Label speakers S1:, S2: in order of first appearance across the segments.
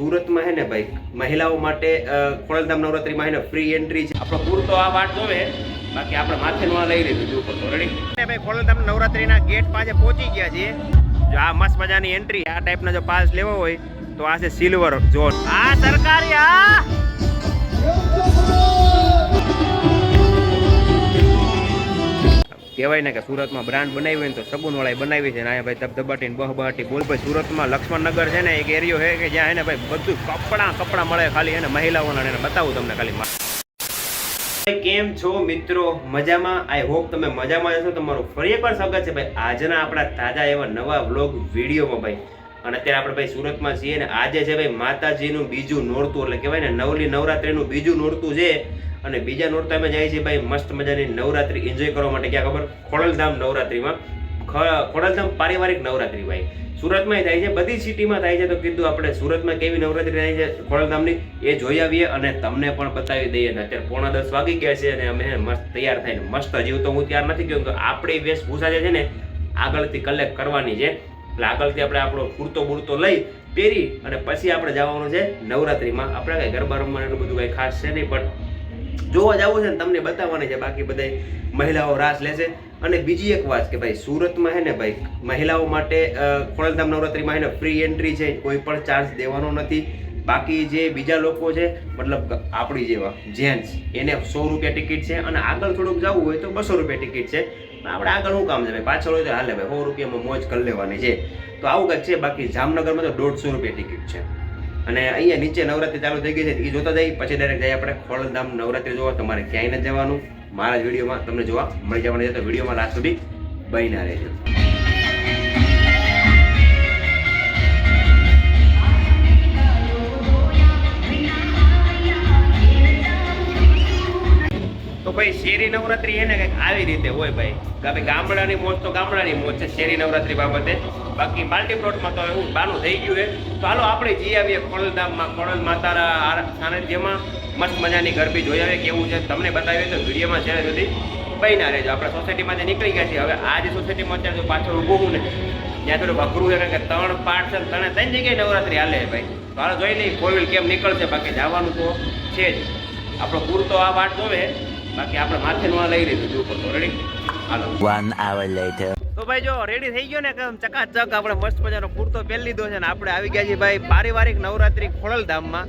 S1: સુરતમાં હે ને ભાઈ મહિલાઓ માટે ખોડલધામ નવરાત્રીમાં હે ને ફ્રી એન્ટ્રી છે. આપણો પૂરતો આ વાટ જોવે બાકી આપણે માથે નો લઈ લીધું ઉપર તો રેડી ભાઈ ખોડલધામ નવરાત્રીના ગેટ પાસે પહોંચી ગયા છીએ. જો આ મસ્ત મજાની એન્ટ્રી આ ટાઈપના જો પાસ લેવો હોય તો આ છે સિલ્વર ઝોન આ સરકારી આ? કહેવાય ને કે સુરતમાં બ્રાન્ડ બનાવી હોય તો સગુનવાળાએ બનાવી છે ને ભાઈ ધબધબાટી બહબહાટી બોલ ભાઈ, સુરતમાં લક્ષ્મણનગર છે ને, એક એરિયો છે કે જ્યાં એને ભાઈ બધું કપડાં કપડાં મળે ખાલી એને મહિલાઓના એને બતાવું તમને ખાલી કેમ છો મિત્રો? મજામાં? આઈ હોપ તમે મજામાં છો તમારું ફરી એકવાર સ્વાગત છે ભાઈ, આજના આપણા તાજા એવા નવા વ્લોગ વિડીયોમાં ભાઈ. અને અત્યારે આપણે ભાઈ સુરતમાં છીએ ને, આજે છે ભાઈ માતાજીનું બીજું નોરતું, એટલે કહેવાય ને નવલી નવરાત્રીનું બીજું નોરતું છે. અને બીજા નોરતામાં જાય છે ભાઈ, મસ્ત મજાની નવરાત્રી એન્જોય કરવા માટે. ક્યાં ખબર? ખોડલધામ નવરાત્રીમાં. ખોડલધામ પારિવારિક નવરાત્રી ભાઈ. સુરતમાં થાય છે, બધી સિટીમાં થાય છે. તો કીધું આપણે સુરતમાં કેવી નવરાત્રી થાય છે ખોડલધામની? એ જોઈ આવીએ અને તમને પણ બતાવી દઈએ. ને અત્યારે પોણા દસ વાગી ગયા છે અને અમે મસ્ત તૈયાર થઈને, મસ્ત હજી તો હું તૈયાર નથી ગયો તો આપણી વેશભૂષા જે છે ને, આગળથી કલેક્ટ કરવાની છે. એટલે આગળથી આપણે આપણો કુર્તો બુરતો લઈ પહેરી અને પછી આપણે જવાનું છે નવરાત્રીમાં. આપણે કંઈ ગરબા રમવાનું એટલું બધું કંઈ ખાસ છે નહીં, પણ જોવા જવું છે ને, તમને બતાવવાની છે. બાકી બધા મહિલાઓ રાસ લેશે. અને બીજી એક વાત કે ભાઈ, સુરતમાં હે ને ભાઈ, મહિલાઓ માટે ખોડલધામ નવરાત્રીમાં હે ને ફ્રી એન્ટ્રી છે. કોઈ પણ ચાર્જ દેવાનો નથી. બાકી જે બીજા લોકો છે, મતલબ આપણી જેવા જેન્ટ્સ એને સો રૂપિયા ટિકિટ છે અને આગળ થોડુંક જવું હોય તો બસો રૂપિયા ટિકિટ છે. પણ આપણે આગળ શું કામ છે ભાઈ? પાછળ હોય તો હાલે ભાઈ, સો રૂપિયામાં મોજ કરી લેવાની છે. તો આવું કંઈક છે, બાકી જામનગરમાં તો દોઢસો રૂપિયા ટિકિટ છે. અને અહીંયા નીચે નવરાત્રી ચાલુ થઈ ગઈ છે એ જોતા જઈએ પછી ડાયરેક્ટ જઈએ આપણે ખોડલધામ નવરાત્રી જોવા. તમારે ક્યાંય નથી જવાનું, મારા જ વિડીયોમાં તમને જોવા મળી જવાનું છે, તો વિડીયોમાં લાસ્ટ સુધી બહીના રહેજો. તો ભાઈ, શેરી નવરાત્રી એને કંઈક આવી રીતે હોય ભાઈ. ગામડાની મોજ તો ગામડાની મોજ છે, શેરી નવરાત્રી બાબતે. બાકી પાર્ટી પ્લોટમાં તો એવું બાનું થઈ ગયું છે. તો હાલો આપણે જઈ આવીએ ખોડલધામમાં. ખોડલ માતાના સાનિધ્યમાં. મસ્ત મજાની ગરબી જોઈ આવે, કેવું છે તમને બતાવીએ તો વિડીયોમાં છે સુધી બન્યા રહેજો. આપણે સોસાયટીમાંથી નીકળી ગયા છીએ. હવે આ જે સોસાયટીમાં અત્યારે પાછળ ઊભું હું ને, ત્યાં થોડું અઘરું છે કે ત્રણ પાર્ટ છે ત્રણે ત્રણ જગ્યાએ નવરાત્રી હાલે ભાઈ. તો હાલો જોઈ લઈએ ફોર કેમ નીકળશે. બાકી જવાનું તો છે જ. આપણો પૂરતો આ વાટ જોવે. બાકી આપણે માથે નો લઈ લીધું ઉપર તો રેડી હાલો.
S2: Hour later.
S1: તો ભાઈ જો રેડી થઈ ગયો ને એકદમ ચકાચક આપણે મસ્ત મજાનો કુર્તો પહેરી લીધો છે ને આપણે આવી ગયા છીએ ભાઈ પારિવારિક નવરાત્રી ખોડલધામમાં.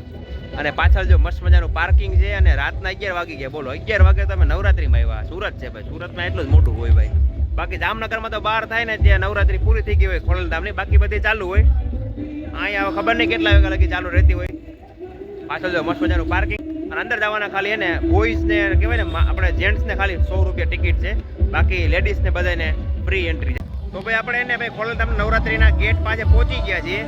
S1: અને પાછળ જો મસ્ત મજાનું પાર્કિંગ છે અને રાતના અગિયાર વાગી ગયા. બોલો, અગિયાર વાગે તમે નવરાત્રીમાં આવ્યા? સુરત છે ભાઈ. સુરતમાં એટલું જ મોટું હોય ભાઈ. બાકી જામનગરમાં તો બહાર થાય ને ત્યાં નવરાત્રી પૂરી થઈ ગઈ હોય ખોડલધામની. બાકી બધી ચાલુ હોય. અહીંયા ખબર નહીં કેટલા વાગ્યા લગી ચાલુ રહેતી હોય. પાછળ જો મસ્ત મજાનું પાર્કિંગ અને અંદર જવાના ખાલી એને બોઇઝને કહેવાય ને, આપણે જેન્ટ્સને ખાલી સો રૂપિયા ટિકિટ છે. બાકી લેડીઝને બધાને ફ્રી એન્ટ્રી છે તો ભાઈ આપણે એને ભાઈ ખોડલધામ નવરાત્રીના ગેટ પાસે પહોંચી ગયા છીએ.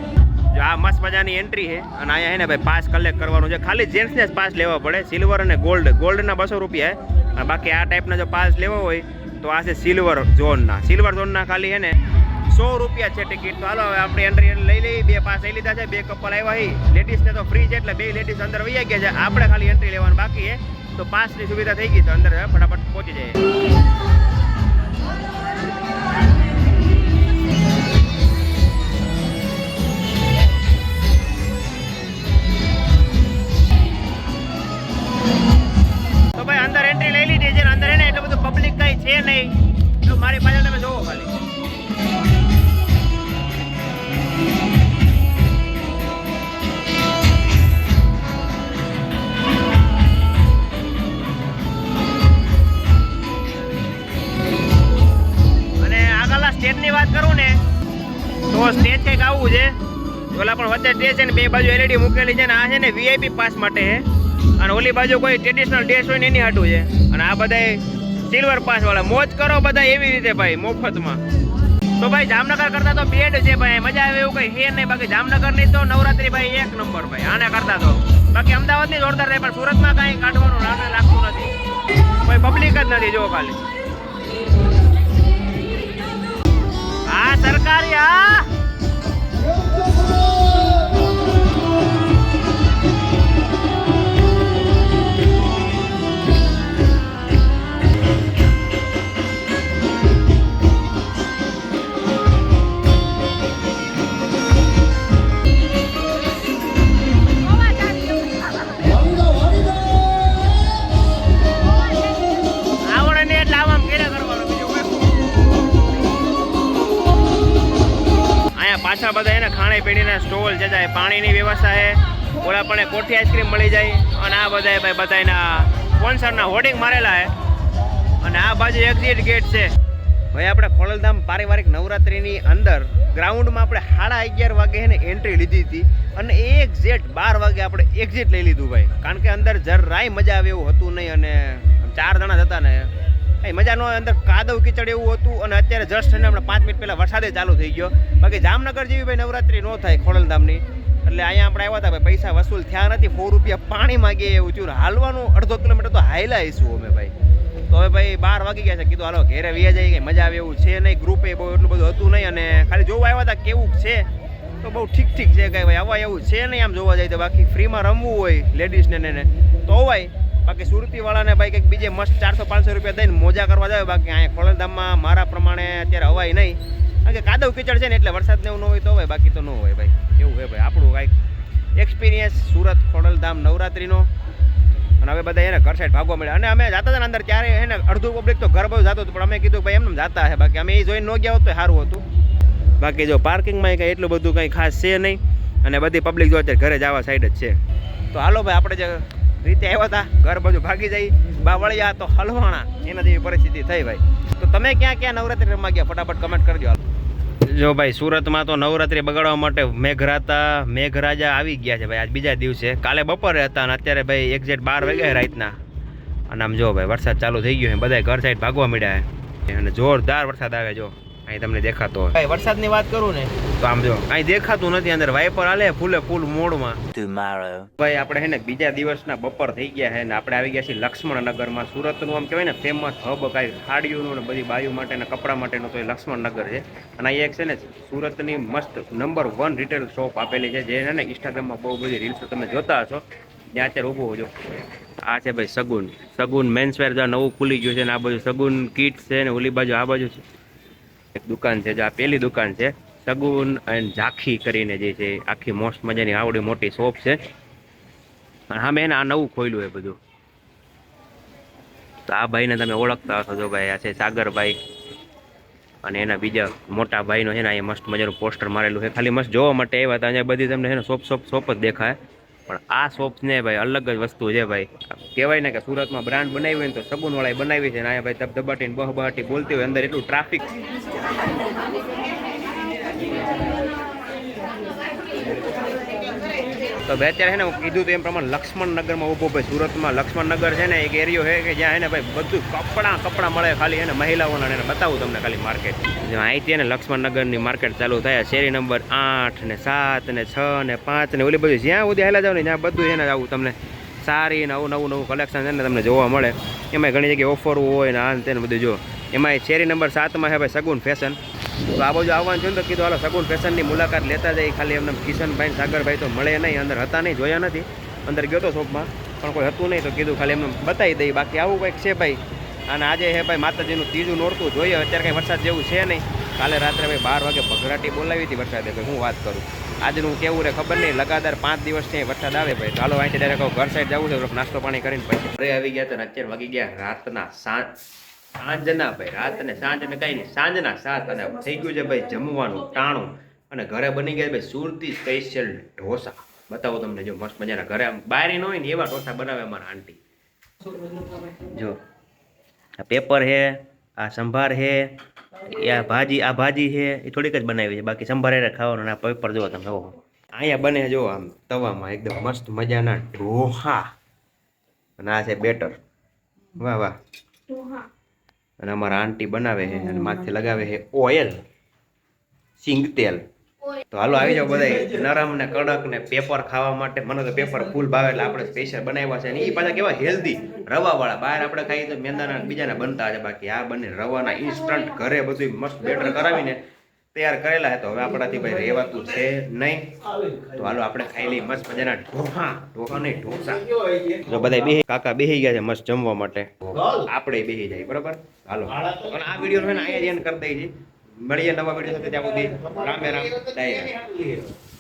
S1: જો આ મસ્ત મજાની એન્ટ્રી છે. અને અહીંયા એને ભાઈ પાસ કલેક્ટ કરવાનું છે. ખાલી જેન્ટ્સને જ પાસ લેવા પડે. સિલ્વર અને ગોલ્ડ ગોલ્ડના બસો રૂપિયા અને બાકી આ ટાઈપના જો પાસ લેવો હોય, તો આ છે સિલ્વર ઝોનના સિલ્વર ઝોનના ખાલી છે ને સો રૂપિયા છે ટિકિટ તો હાલો હવે આપણે એન્ટ્રી લઈ લઈ બે પાસ લઈ લીધા છે. બે કપલ આવ્યા હી લેડીઝને તો ફ્રી છે એટલે બે લેડીઝ અંદર વહી ગયા છે. આપણે ખાલી એન્ટ્રી લેવાનું બાકી છે. તો પાસની સુવિધા થઈ ગઈ તો અંદર ફટાફટ પહોંચી જાય છે. ઓલા પણ વચ્ચે ડે છે ને બે બાજુ એલઈડી મૂકેલી છે ને આ છે ને વીઆઈપી પાસ માટે છે. અને ઓલી બાજુ કોઈ ટ્રેડિશનલ ડ્રેસ હોય ને એની હાટું છે. અને આ બધા સિલ્વર પાસ વાળા. મોજ કરો બધા એવી રીતે ભાઈ, મફતમાં. તો ભાઈ, જામનગર કરતા તો બેડ છે ભાઈ. મજા આવે એવું કઈ હે નહીં. બાકી જામનગરની તો નવરાત્રી ભાઈ એક નંબર ભાઈ. આના કરતા તો. બાકી અમદાવાદની જોરદાર રહે પણ સુરતમાં કઈ કાઢવાનું લાગે લાગતું નથી. કોઈ પબ્લિક જ નથી જો ખાલી. આ સરકારી આ સ્ટોલ છે જાય, પાણીની વ્યવસ્થા છે. ઓલા પણ કોઠી આઈસ્ક્રીમ મળી જાય. અને આ બધા ભાઈ બધાના સ્પોન્સરના હોર્ડિંગ મારેલા છે. અને આ બાજુ એક્ઝિટ ગેટ છે. ભાઈ, આપણે ખોડલધામ પારિવારિક નવરાત્રિની અંદર ગ્રાઉન્ડમાં આપણે સાડા અગિયાર વાગે એને એન્ટ્રી લીધી હતી. અને એક્ઝેટ બાર વાગે આપણે એક્ઝિટ લઈ લીધું ભાઈ. કારણ કે અંદર જરાય મજા આવે એવું હતું નહીં અને ચાર જણા હતા ને. કઈ મજાનો અંદર કાદવ કિચડ એવું હતું અને અત્યારે જસ્ટ અને હમણાં પાંચ મિનિટ પહેલાં વરસાદે ચાલુ થઈ ગયો. બાકી જામનગર જેવી ભાઈ નવરાત્રિ ન થાય ખોડલધામની એટલે અહીંયા આપણે આવ્યા હતા ભાઈ, પૈસા વસૂલ થયા નથી સો રૂપિયા પાણી માગીએ એવું થયું હાલવાનું અડધો કિલોમીટર તો હાયલા આવીશું અમે ભાઈ. તો હવે ભાઈ બાર વાગી ગયા છે, કીધું હાલો ઘેરે વ્યા જાય કે મજા આવે એવું છે નહીં ગ્રુપે બહુ એટલું બધું હતું નહીં અને ખાલી જોવા આવ્યા હતા કેવું છે, તો બહુ ઠીક ઠીક છે કે ભાઈ, આવા એવું છે નહીં આમ જોવા જાય તો બાકી ફ્રીમાં રમવું હોય લેડીઝને ને તો અવાય બાકી સુરતીવાળાને ભાઈ કંઈક બીજે મસ્ત ચારસો પાંચસો રૂપિયા દઈને મોજા કરવા જાય બાકી અહીંયા ખોલધામમાં મારા પ્રમાણે અત્યારે હવાય નહીં. કારણ કે કાદવ કીચડ છે ને એટલે વરસાદ ને એવું ન હોય તો હોય, બાકી તો ન હોય ભાઈ. એવું હોય ભાઈ. આપણું કાંઈક એક્સપિરિયન્સ સુરત ખોડલધામ નવરાત્રિનો. અને હવે બધા એને ઘર સાઈડ ભાગવા મળ્યા. અને અમે જતા હતા અંદર ત્યારે એને અડધું પબ્લિક તો ઘર બધું જતું હતું, પણ અમે કીધું ભાઈ એમને જતા હે. બાકી અમે એ જોઈને ન ગયા હોત તો સારું હતું. બાકી જો પાર્કિંગમાં કંઈ એટલું બધું કંઈ ખાસ છે નહીં. અને બધી પબ્લિક જો અત્યારે ઘરે જવા સાઈડ જ છે. તો હાલો ભાઈ, આપણે જે રીતે આવ્યા હતા, ઘર બાજુ ભાગી જાય બા વળ્યા તો હલવાણા, એના જેવી પરિસ્થિતિ થઈ ભાઈ. તો તમે ક્યાં ક્યાં નવરાત્રી રમવા ગયા? ફટાફટ કમેન્ટ કરજો જો ભાઈ, સુરતમાં તો નવરાત્રી બગાડવા માટે મેઘરાતા, મેઘરાજા આવી ગયા છે ભાઈ, આજ બીજા દિવસે. કાલે બપોરે હતા અને અત્યારે ભાઈ એક્ઝેક્ટ બાર વાગ્યા રાતના. અને આમ જો ભાઈ, વરસાદ ચાલુ થઈ ગયો છે બધા ઘર સાઈડ ભાગવા મળ્યા અને જોરદાર વરસાદ આવે જો. અહીં તમને દેખાતો હોય. ભાઈ વરસાદની વાત કરું ને? તો આમ જો અહીં દેખાતું નથી અંદર વાઇપર હાલે ફૂલે ફૂલ મોડમાં. ભાઈ આપણે હે ને બીજા દિવસના બપોર થઈ ગયા હે ને આપણે આવી ગયા છીએ લક્ષ્મણનગરમાં. સુરતનું આમ કહેવાય ને ફેમસ હબ કાંઈ સાડીઓનું ને બધી બાયુ માટેના કપડા માટેનું તો એ લક્ષ્મણનગર છે. અને અહીં એક છે ને સુરતની મસ્ત નંબર વન રિટેલ શોપ આપેલી છે જે ને ઇન્સ્ટાગ્રામમાં બહુ બધી રીલ્સ તમે જોતા હશો. ત્યાં અત્યારે ઊભું હોજો. આ છે ભાઈ સગુન સગુન મેન્સવેર જ્યાં નવું ખુલી ગયું છે ને આ બાજુ સગુન કિટ્સ છે ને ઓલી બાજુ આ બાજુ છે. એક દુકાન છે, જે આ પેલી દુકાન છે. સગુન એન્ડ ઝાંખી કરીને જે છે, આખી મોસ્ટ મજાની આવડી મોટી શોપ છે. અને મેં આ નવું ખોલ્યું એ બધું. તો આ ભાઈને તમે ઓળખતા હશો જો ભાઈ, આ છે સાગરભાઈ. અને એના બીજા મોટા ભાઈનો છે ને અહીંયા મસ્ત મજાનું પોસ્ટર મારેલું છે. ખાલી મસ્ત જોવા માટે આવ્યા હતા, અહીંયા બધી તમને છે ને, શોપ શોપ શોપ જ દેખાય. પણ આ શોપને ભાઈ અલગ જ વસ્તુ છે ભાઈ. કહેવાય ને કે સુરતમાં બ્રાન્ડ બનાવી હોય ને તો સગુનવાળાએ બનાવી છે ને અહીંયા ભાઈ ધબધબાટીને બહબહાટી બોલતી હોય, અંદર એટલું ટ્રાફિક તો ભાઈ અત્યારે છે ને, હું કીધું તો એમ પ્રમાણે લક્ષ્મણનગરમાં ઊભો ભાઈ, સુરતમાં લક્ષ્મણનગર છે ને, એક એરિયો છે કે જ્યાં એને ભાઈ બધું કપડાં કપડાં મળે ખાલી એને મહિલાઓના એને બતાવું તમને ખાલી માર્કેટ અહીંથી ને લક્ષ્મણનગરની માર્કેટ ચાલુ થાય શેરી નંબર આઠ ને સાત ને છ ને પાંચ ને ઓલી બધી જ્યાં સુધી હેલા જાવ ને, ત્યાં બધું એને આવું તમને સારી નવું નવું નવું કલેક્શન છે ને તમને જોવા મળે. એમાં ઘણી જગ્યાએ ઓફર હોય ને આ તેને બધું જો. એમાં શેરી નંબર સાતમાં છે ભાઈ સગુન ફેશન તો આ બાજુ આવવાનું છે ને તો કીધું, હાલો સગુન ફેશનની મુલાકાત લેતા જાય. ખાલી એમને કિશનભાઈ સાગરભાઈ તો મળે નહીં, અંદર હતા નહીં, જોયા નથી. અંદર ગયો તો શોપમાં પણ કોઈ હતું નહીં, તો કીધું, ખાલી એમને બતાવી દઈ બાકી આવું કંઈક છે ભાઈ. અને આજે હે ભાઈ માતાજીનું ત્રીજું નોરતું જોઈએ અત્યારે કંઈ વરસાદ જેવું છે નહીં. કાલે રાત્રે ભાઈ બાર વાગે ભગરાટી બોલાવી હતી વરસાદે ભાઈ હું વાત કરું. આજનું કેવું રે ખબર નહીં, લગાતાર પાંચ દિવસ છે વરસાદ આવે ભાઈ. ચાલો અહીંથી ડાયરેક્ટ ઘર સાઈડ જવું છે નાસ્તો પાણી કરીને પછી. ઘરે આવી ગયા તો અત્યારે વાગી ગયા રાતના સાત સાંજના ભાઈ રાત ને સાંજ ને કઈ નહીં, સાંજના સાત અને થઈ ગયું છે ભાઈ જમવાનું ટાણું અને ઘરે બની ગયા ભાઈ સુરતી સ્પેશિયલ ઢોસા. બતાવો તમને જો મસ્ત મજાના. ઘરે બારી ન હોય ને એવા ઢોસા બનાવે અમારા આંટી જો, આ પેપર હે આ સંભાર હે આ ભાજી આ ભાજી છે, એ થોડીક જ બનાવી છે. બાકી સંભારે ખાવાનું આ પેપર જોવો તમે ઓહો અહીંયા બને જો આમ તવામાં એકદમ મસ્ત મજાના ઢોહા અને આ છે બેટર વાહ વાહ. અને અમારા આંટી બનાવે છે અને માથે લગાવે છે ઓઇલ સિંગ તેલ. તો હાલો આવી જાઓ બધા નરમ ને કડક ને પેપર ખાવા માટે. મને તો પેપર ફૂલ ભાવે એટલે આપણે સ્પેશિયલ બનાવ્યા છે. અને એ પાછા કેવા હેલ્ધી રવાવાળા. બહાર આપણે ખાઈએ તો મેંદાના બીજાના બનતા છે બાકી. આ બંને રવાના ઇન્સ્ટન્ટ ઘરે બધું મસ્ત બેટર કરાવીને તૈયાર કરેલા હતા હવે આપણાથી ભાઈ રહેવાતું છે નહીં. તો હાલો આપણે ખાઈ લઈએ મસ્ત મજાના ઢોસા ઢોસા નહીં ઢોસા. જો બધા બેહી, કાકા બેહી ગયા છે મસ્ત જમવા માટે. આપણે બેહી જાય, બરાબર? હાલો. અને આ વીડિયો છે ને અહીંયા એન્ડ કરી દઈએ મળીએ નવા વીડિયો સાથે ત્યાં સુધી. રામે રામ. ડાયરા